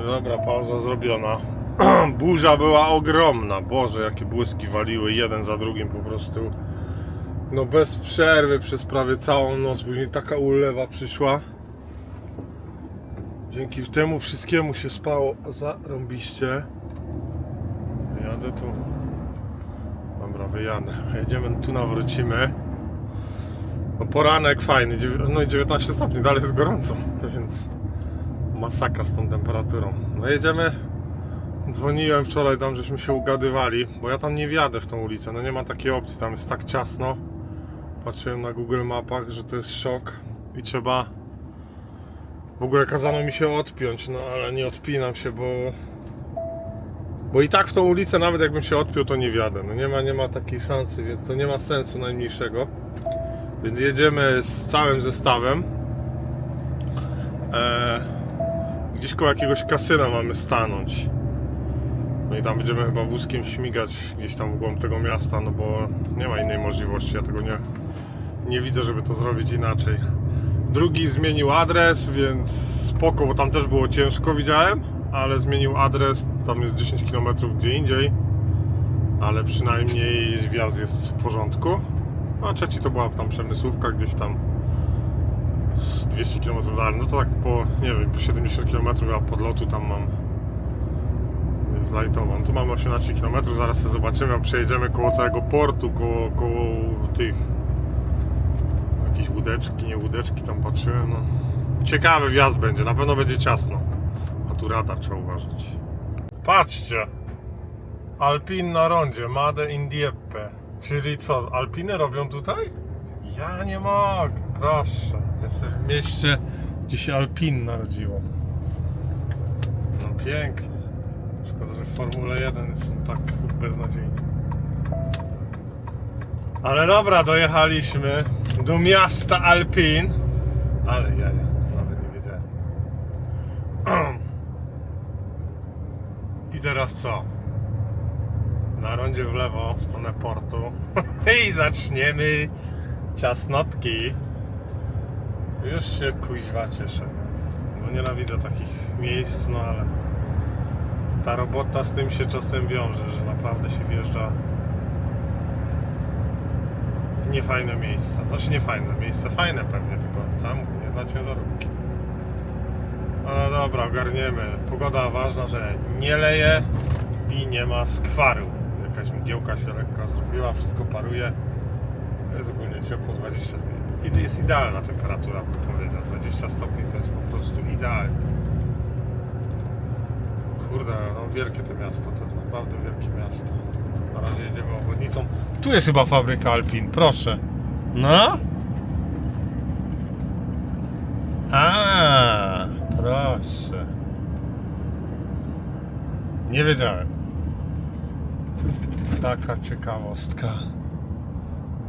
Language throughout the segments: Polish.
Dobra, pauza zrobiona. Burza była ogromna. Boże, jakie błyski waliły jeden za drugim po prostu. No bez przerwy przez prawie całą noc. Później taka ulewa przyszła. Dzięki temu wszystkiemu się spało zarąbiście. Jadę tu. Dobra, wyjadę. Jedziemy tu nawrócimy. No poranek fajny, no i 19 stopni, dalej jest gorąco, więc masakra z tą temperaturą. No jedziemy. Dzwoniłem wczoraj tam, żeśmy się ugadywali, bo ja tam nie wjadę w tą ulicę, no nie ma takiej opcji, tam jest tak ciasno. Patrzyłem na Google Mapach, że to jest szok i trzeba... W ogóle kazano mi się odpiąć, no ale nie odpinam się, bo... Bo i tak w tą ulicę, nawet jakbym się odpiął, to nie wjadę. No nie ma, nie ma takiej szansy, więc to nie ma sensu najmniejszego. Więc jedziemy z całym zestawem. Eee, gdzieś koło jakiegoś kasyna mamy stanąć. No i tam będziemy chyba wózkiem śmigać gdzieś tam w głąb tego miasta, no bo nie ma innej możliwości. Ja tego nie, nie widzę, żeby to zrobić inaczej. Drugi zmienił adres, więc spoko, bo tam też było ciężko, widziałem, ale zmienił adres. Tam jest 10 km gdzie indziej, ale przynajmniej wjazd jest w porządku. A trzeci to była tam przemysłówka gdzieś tam z 200 km dalej. No to tak po, nie wiem, po 70 km ja podlotu tam mam z Lightową. Tu mamy 18 km, zaraz sobie zobaczymy, przejedziemy koło całego portu, koło, koło tych jakieś łódeczki, nie łódeczki, tam patrzyłem. No. Ciekawy wjazd będzie, na pewno będzie ciasno. A tu radar trzeba uważać. Patrzcie! Alpin na rondzie, Made in Dieppe. Czyli co, Alpiny robią tutaj? Ja nie mogę, proszę. Jestem w mieście, gdzie się Alpin narodziło. No pięknie. Szkoda, że w Formule 1 są tak beznadziejni. Ale dobra, dojechaliśmy do miasta Alpin. Ale jaja, nawet nie wiedziałem. I teraz co? Na rondzie w lewo, w stronę portu. I zaczniemy ciasnotki. Już się kuźwa cieszę. No nienawidzę takich miejsc, no ale ta robota z tym się czasem wiąże, że naprawdę się wjeżdża w niefajne miejsca. Znaczy niefajne miejsca, fajne pewnie, tylko tam nie dla ciężarówki. No dobra, ogarniemy. Pogoda ważna, że nie leje i nie ma skwaru. Jakaś mgiełka się lekka zrobiła, wszystko paruje. Jest ogólnie ciepło, 20 I jest idealna temperatura, bym powiedział. 20 stopni to jest po prostu idealnie. Kurde, no wielkie to miasto, to jest naprawdę wielkie miasto. Na razie jedziemy obwodnicą. Tu jest chyba fabryka Alpin, proszę. No? A, proszę. Nie wiedziałem. Taka ciekawostka.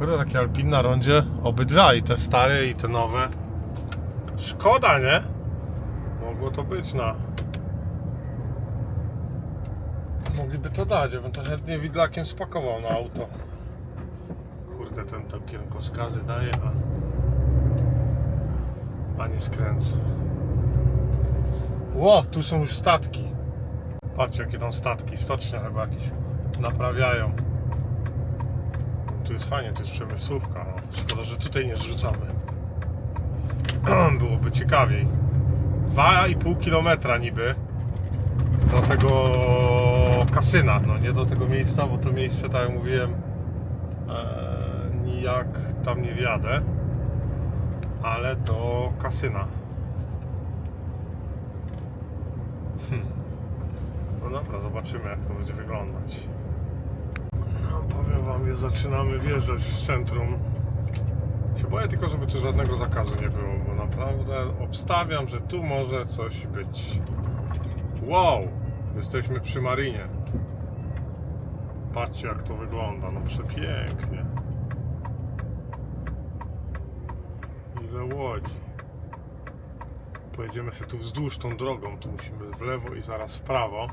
Kurde, takie Alpin na rondzie. Obydwa, i te stare, i te nowe. Szkoda, nie? Mogło to być na... Mogliby to dać, ja bym to chętnie widlakiem spakował na auto. Kurde, ten to kierunkowskazy daje, a... a nie skręca. Ło, tu są już statki. Patrzcie, jakie tam statki, stocznia chyba jakieś naprawiają. Tu jest fajnie, to jest przemysłówka. No. Szkoda, że tutaj nie zrzucamy. Byłoby ciekawiej. 2,5 km niby do tego kasyna, no nie do tego miejsca, bo to miejsce, tak jak mówiłem, e, nijak tam nie wjadę, ale do kasyna. Hmm. No dobra, zobaczymy jak to będzie wyglądać. No, powiem wam, że zaczynamy wjeżdżać w centrum. Się boję tylko, żeby tu żadnego zakazu nie było, bo naprawdę obstawiam, że tu może coś być. Wow! Jesteśmy przy marinie. Patrzcie jak to wygląda, no przepięknie. Ile łodzi. Pojedziemy sobie tu wzdłuż tą drogą, tu musimy w lewo i zaraz w prawo.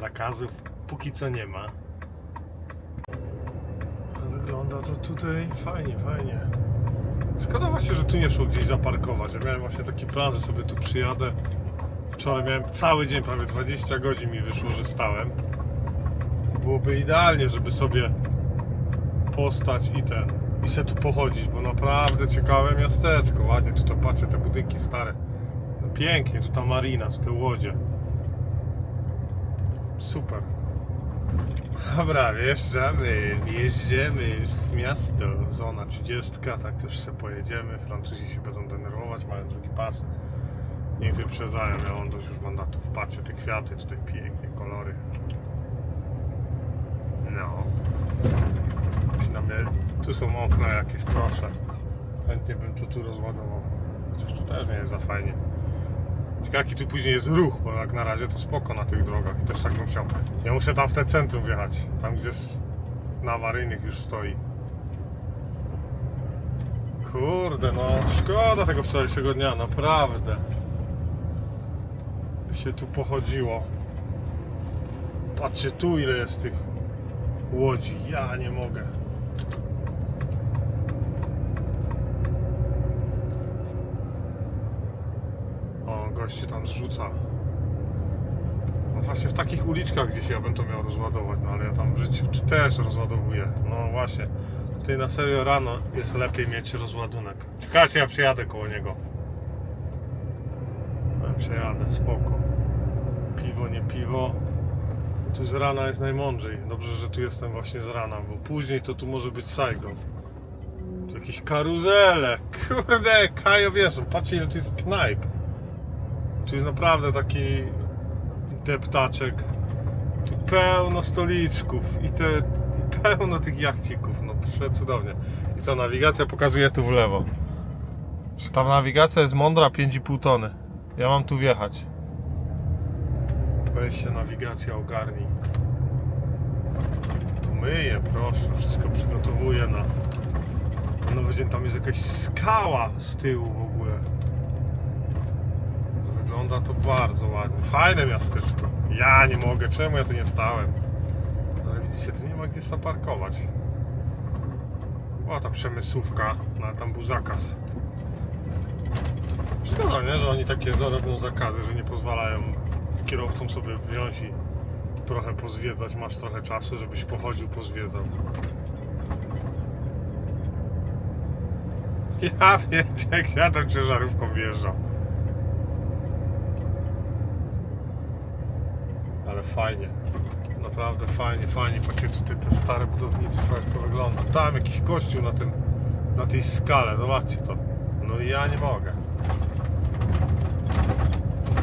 Zakazów póki co nie ma. Wygląda to tutaj fajnie, fajnie. Szkoda właśnie, że tu nie szło gdzieś zaparkować. Ja miałem właśnie taki plan, że sobie tu przyjadę Wczoraj miałem cały dzień, prawie 20 godzin mi wyszło, że stałem. Byłoby idealnie, żeby sobie postać i ten, i se tu pochodzić, bo naprawdę ciekawe miasteczko, ładnie, tu to patrzę, te budynki stare. No pięknie, tu ta marina, tu te łodzie. Super. Dobra, wjeżdżamy, wjeździemy w miasto, zona 30, tak też sobie pojedziemy, Francuzi się będą denerwować, mają drugi pas. Niech wyprzedzają, ja mam dość już mandatów. Patrzcie te kwiaty, tutaj pięknie, kolory. No. Przynajmniej tu są okna jakieś, proszę. Chętnie bym to tu rozładował. Chociaż tu też nie jest za fajnie. Jaki tu później jest ruch, bo jak na razie to spoko na tych drogach i też tak bym chciał. Ja muszę tam w te centrum wjechać, tam gdzie na awaryjnych już stoi. Kurde, no szkoda tego wczorajszego dnia, naprawdę. By się tu pochodziło. Patrzcie tu ile jest tych łodzi, ja nie mogę. O, gościu tam zrzuca. No właśnie w takich uliczkach gdzieś ja bym to miał rozładować, no ale ja tam w życiu też rozładowuję. No właśnie. Tutaj na serio rano jest lepiej mieć rozładunek. Czekajcie, ja przyjadę koło niego. Ja przejadę, spoko. Piwo, nie piwo. Tu z rana jest najmądrzej. Dobrze, że tu jestem właśnie z rana, bo później to tu może być Saigon. Tu jakieś karuzele. Kurde, Kajo wiesz, patrzcie ile tu jest knajp. Tu jest naprawdę taki deptaczek. Tu pełno stoliczków i te i pełno tych jachcików. No przecudownie. I co, nawigacja pokazuje tu w lewo. Ta nawigacja jest mądra 5,5 tony. Ja mam tu wjechać. Weź się nawigacja ogarnij. Tu myję, proszę. Wszystko przygotowuję na nowy dzień. Tam jest jakaś skała z tyłu w ogóle. Wygląda to bardzo ładnie. Fajne miasteczko. Ja nie mogę. Czemu ja tu nie stałem? Ale widzicie, tu nie ma gdzie zaparkować. Była ta przemysłówka, no ale tam był zakaz. Szkoda, nie? Że oni takie zarobią zakazy, że nie pozwalają kierowcom sobie wziąć i trochę pozwiedzać. Masz trochę czasu, żebyś pochodził, pozwiedzał. Ja wiem, jak ja tą ciężarówką wjeżdżam. Ale fajnie. Naprawdę fajnie, fajnie. Patrzcie tutaj te stare budownictwo, jak to wygląda. Tam jakiś kościół na tym, na tej skale. Zobaczcie to. No i ja nie mogę.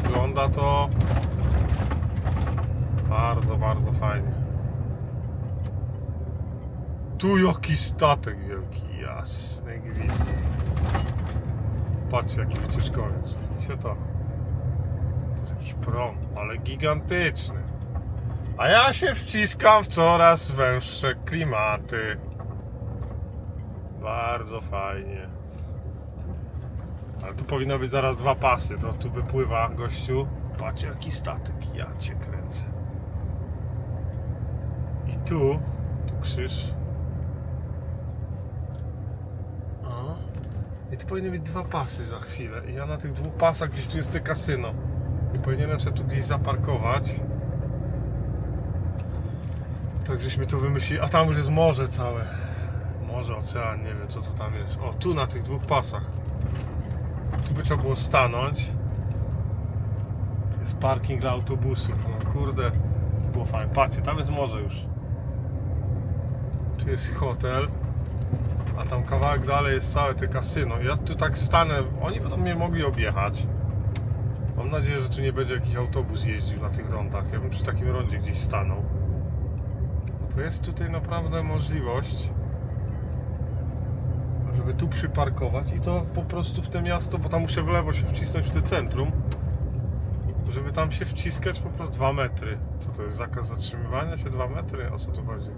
Wygląda to bardzo, bardzo fajnie. Tu jaki statek wielki, jasny gwint. Patrzcie jaki wycieczkowiec. Widzicie to? Jakiś prom, ale gigantyczny. A ja się wciskam w coraz węższe klimaty. Bardzo fajnie. Ale tu powinno być zaraz dwa pasy. To tu wypływa gościu. Patrzcie jaki statek. Ja cię kręcę. I tu, tu krzyż. O. I tu powinny być dwa pasy za chwilę. I ja na tych dwóch pasach gdzieś tu jest te kasyno. Powinienem sobie tu gdzieś zaparkować. Tak żeśmy to wymyślili. A tam już jest morze całe. Morze, ocean, nie wiem co to tam jest. O, tu na tych dwóch pasach. Tu by trzeba było stanąć. To jest parking dla autobusów. No kurde, było fajnie. Patrzcie, tam jest morze już. Tu jest hotel. A tam kawałek dalej jest całe te kasyno. Ja tu tak stanę. Oni będą mnie mogli objechać. Mam nadzieję, że tu nie będzie jakiś autobus jeździł na tych rondach. Ja bym przy takim rondzie gdzieś stanął. Bo jest tutaj naprawdę możliwość, żeby tu przyparkować i to po prostu w te miasto, bo tam muszę w lewo się wcisnąć w te centrum, żeby tam się wciskać po prostu 2 metry. Co to jest? Zakaz zatrzymywania się 2 metry? O co tu chodzi?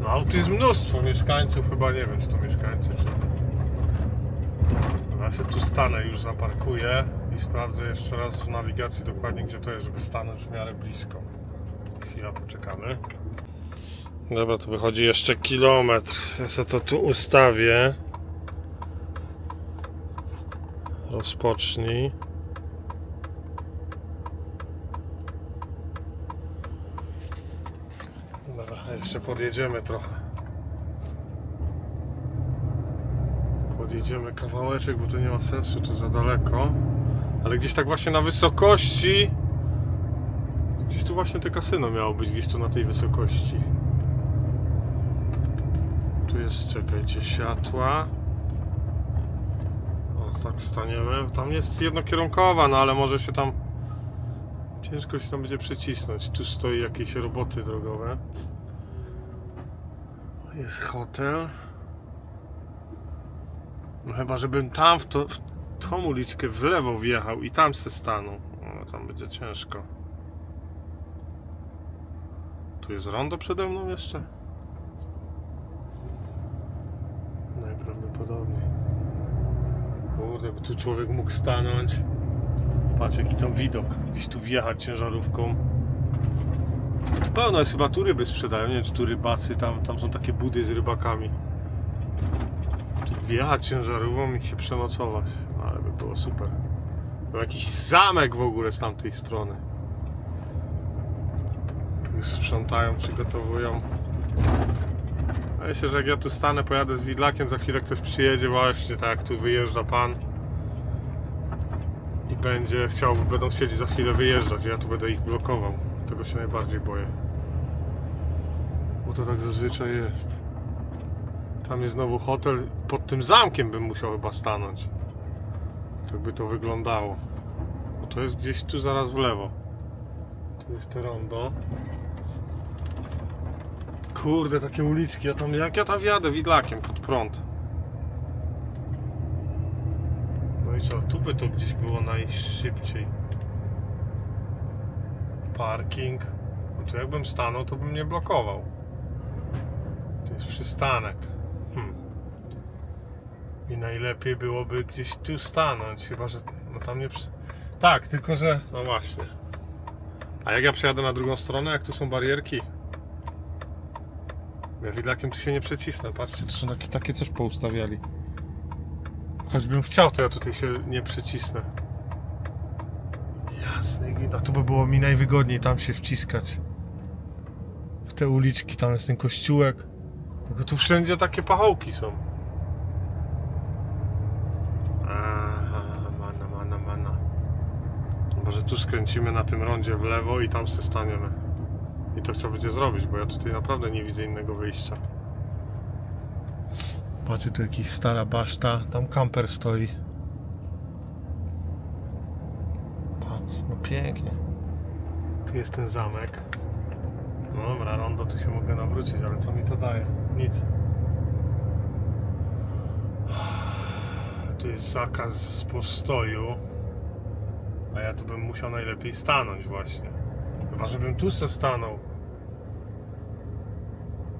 No aut jest mnóstwo mieszkańców, chyba nie wiem czy to mieszkańcy czy... Ja się tu stanę, już zaparkuję i sprawdzę jeszcze raz w nawigacji dokładnie gdzie to jest, żeby stanąć w miarę blisko. Chwila, poczekamy. Dobra, tu wychodzi jeszcze kilometr. Ja sobie to tu ustawię. Rozpocznij. Dobra, jeszcze podjedziemy trochę. Podjedziemy kawałeczek, bo to nie ma sensu, to za daleko. Ale gdzieś tak właśnie na wysokości. Gdzieś tu właśnie te kasyno miało być, gdzieś tu na tej wysokości. Tu jest, czekajcie, światła. O, tak staniemy. Tam jest jednokierunkowa, no ale może się tam... Ciężko się tam będzie przycisnąć. Tu stoi jakieś roboty drogowe. Jest hotel. No chyba, żebym tam w, to, w tą uliczkę w lewo wjechał i tam se stanął. No tam będzie ciężko. Tu jest rondo przede mną jeszcze? Najprawdopodobniej. Kurde, by tu człowiek mógł stanąć. Patrz jaki tam widok. Gdzieś tu wjechać ciężarówką. Tu pełno jest chyba tu ryby sprzedają. Nie wiem czy tu rybacy, tam, tam są takie budy z rybakami. Wjechać ciężarówką i się przenocować. No, ale by było super. Był jakiś zamek w ogóle z tamtej strony. Tu już sprzątają, przygotowują. Myślę, że jak ja tu stanę, pojadę z widlakiem, za chwilę ktoś przyjedzie właśnie, tak jak tu wyjeżdża pan i będzie chciał, będą chcieli za chwilę wyjeżdżać, ja tu będę ich blokował. Tego się najbardziej boję. Bo to tak zazwyczaj jest. Tam jest znowu hotel, pod tym zamkiem bym musiał chyba stanąć. Tak by to wyglądało. Bo to jest gdzieś tu zaraz w lewo. Tu jest te rondo. Kurde, takie uliczki, ja tam, jak ja tam wjadę widlakiem pod prąd. No i co, tu by to gdzieś było najszybciej. Parking. No to jakbym stanął, to bym nie blokował. To jest przystanek. I najlepiej byłoby gdzieś tu stanąć, chyba że no tam nie przy... Tak, tylko że no właśnie. A jak ja przejadę na drugą stronę, jak tu są barierki? Ja widlakiem tu się nie przecisnę. Patrzcie, tu są takie, takie coś poustawiali. Choćbym chciał, to ja tutaj się nie przycisnę. Jasne, gwint. a tu by było mi najwygodniej tam się wciskać. W te uliczki, tam jest ten kościółek. Tylko tu wszędzie takie pachołki są. Tu skręcimy na tym rondzie w lewo i tam se staniemy. I to trzeba zrobić, bo ja tutaj naprawdę nie widzę innego wyjścia. Patrzcie, tu jakaś stara baszta, tam kamper stoi. Patrz, no pięknie. Tu jest ten zamek. No dobra, rondo, tu się mogę nawrócić, ale co mi to daje? Nic. Tu jest zakaz postoju. A ja tu bym musiał najlepiej stanąć właśnie. Chyba, żebym tu se stanął.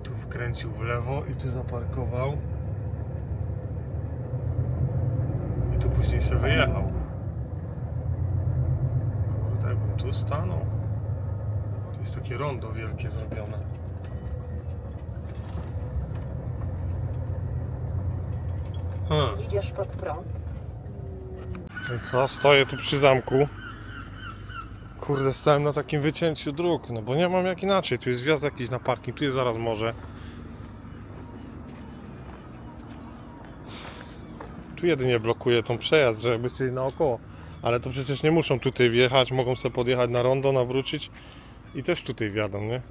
Tu wkręcił w lewo i tu zaparkował. I tu później se wyjechał. Kurde, jakbym tu stanął. Tu jest takie rondo wielkie zrobione. Hmm. Idziesz pod prąd. No co? Stoję tu przy zamku. Kurde, stałem na takim wycięciu dróg, no bo nie mam jak inaczej. Tu jest wjazd jakiś na parking, tu jest zaraz morze. Tu jedynie blokuje tą przejazd, żeby chcieli naokoło. Ale to przecież nie muszą tutaj wjechać, mogą sobie podjechać na rondo, nawrócić i też tutaj wjadą, nie?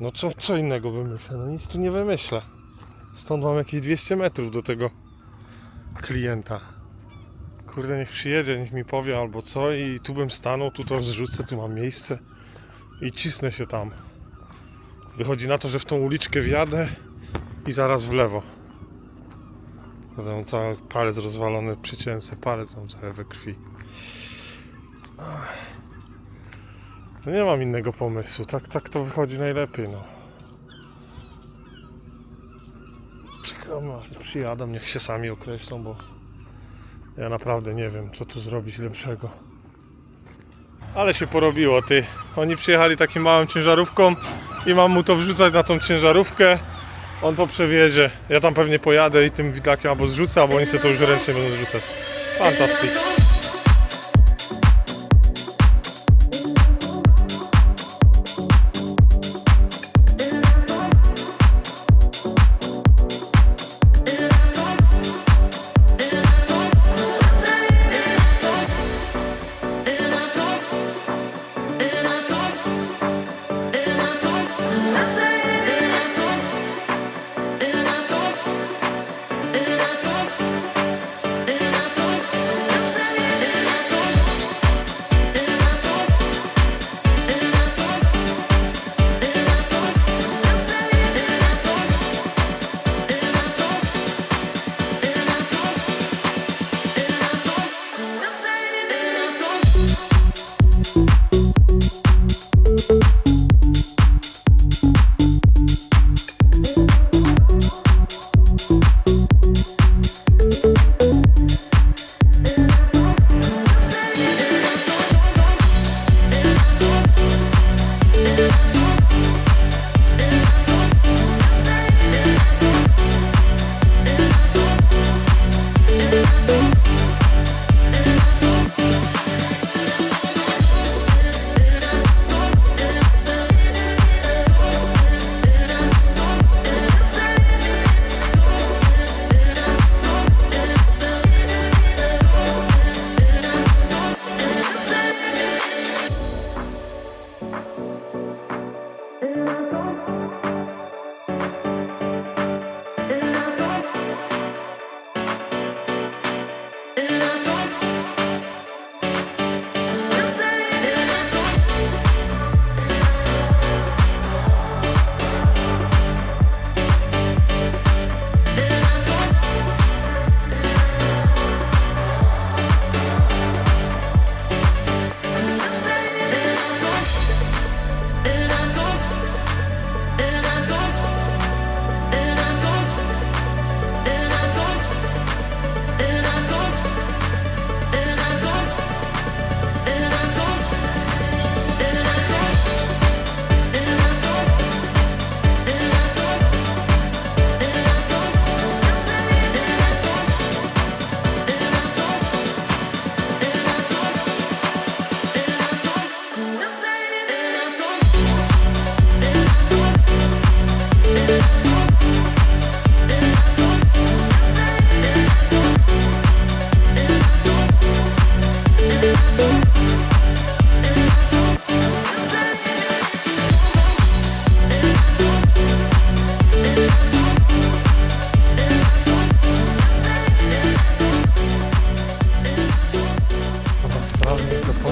No co, co innego wymyślę? No nic tu nie wymyślę. Stąd mam jakieś 200 metrów do tego klienta. Kurde, niech przyjedzie, niech mi powie albo co i tu bym stanął, tu to zrzucę, tu mam miejsce i cisnę się tam. Wychodzi na to, że w tą uliczkę wjadę i zaraz w lewo. Mam cały palec rozwalony, przyciąłem sobie palec, mam całe we krwi. No nie mam innego pomysłu, tak, tak to wychodzi najlepiej, no. Czekam, aż przyjadą, niech się sami określą, bo ja naprawdę nie wiem, co tu zrobić lepszego. Ale się porobiło, ty. Oni przyjechali takim małą ciężarówką i mam mu to wrzucać na tą ciężarówkę. On to przewiezie. Ja tam pewnie pojadę i tym widlakiem albo zrzucę, albo oni sobie to już ręcznie będą zrzucać. Fantastycznie. Chyba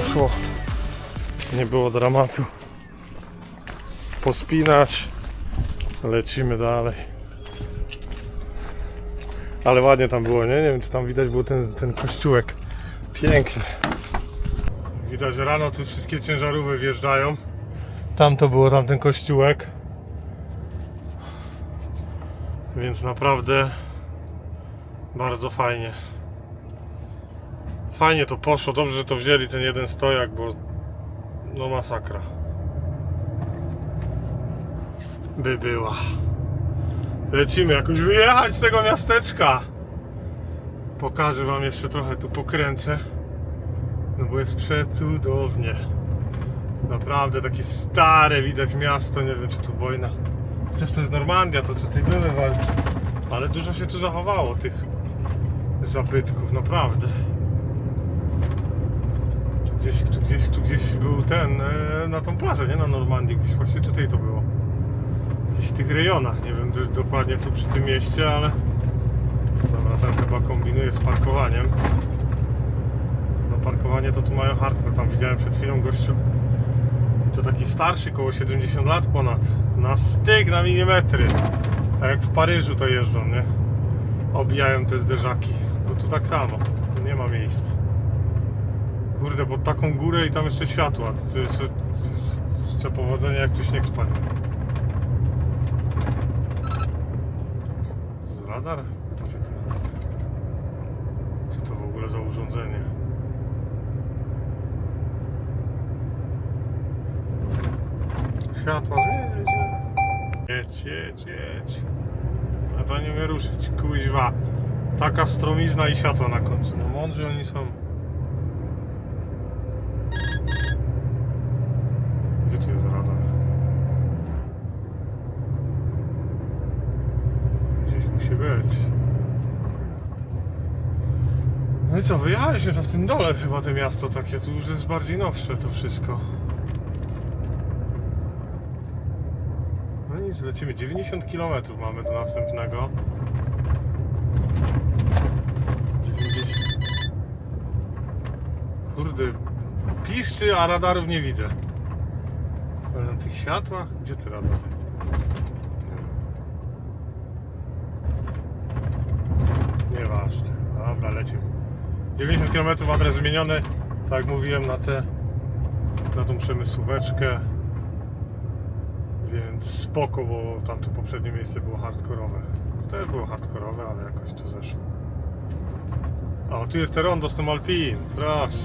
poszło. Nie było dramatu. Pospinać. Lecimy dalej. Ale ładnie tam było, nie? Nie wiem czy tam widać był ten, ten kościółek. Pięknie. Widać, rano tu wszystkie ciężarówki wjeżdżają. Tam to było tamten kościółek. Więc naprawdę bardzo fajnie. Fajnie to poszło, dobrze, że to wzięli ten jeden stojak, bo no masakra. By była. Lecimy jakoś wyjechać z tego miasteczka. Pokażę wam jeszcze trochę tu pokręcę. No bo jest przecudownie. Naprawdę takie stare widać miasto, nie wiem czy tu wojna. Chociaż to jest Normandia, to tutaj były walki. Ale dużo się tu zachowało tych zabytków, naprawdę. Gdzieś, tu gdzieś, tu gdzieś był ten, e, na tą plażę, nie? Na Normandii, gdzieś właśnie tutaj to było. Gdzieś w tych rejonach, nie wiem dokładnie tu przy tym mieście, ale... Dobra, tam chyba kombinuje z parkowaniem. No parkowanie to tu mają hardcore, tam widziałem przed chwilą gościu. I to taki starszy, koło 70 lat ponad. Na styk, na milimetry. Tak jak w Paryżu to jeżdżą, nie? Obijają te zderzaki. No tu tak samo, tu nie ma miejsc. Kurde, pod taką górę i tam jeszcze światła. Jeszcze, powodzenia jak tu śnieg spadnie. Z radar? Co to w ogóle za urządzenie? Światła. Jedź, jedź, jedź. A to nie umie ruszyć, kuźwa. Taka stromizna i światła na końcu. No mądrzy oni są. Gdzie tu jest radar? Gdzieś musi być. Wyjechaliśmy to w tym dole chyba to miasto takie, tu już jest bardziej nowsze to wszystko. No nic, lecimy. 90 km mamy do następnego. 90. Kurde, piszczy, a radarów nie widzę. Ale na tych światłach? Gdzie ty radar? Nie. Nieważne. Dobra, lecimy. 90 km adres zmieniony. Tak jak mówiłem na tę na tą przemysłóweczkę. Więc spoko, bo tamto poprzednie miejsce było hardkorowe. Też było hardkorowe, ale jakoś to zeszło. O, tu jest te rondo z tym. Proszę.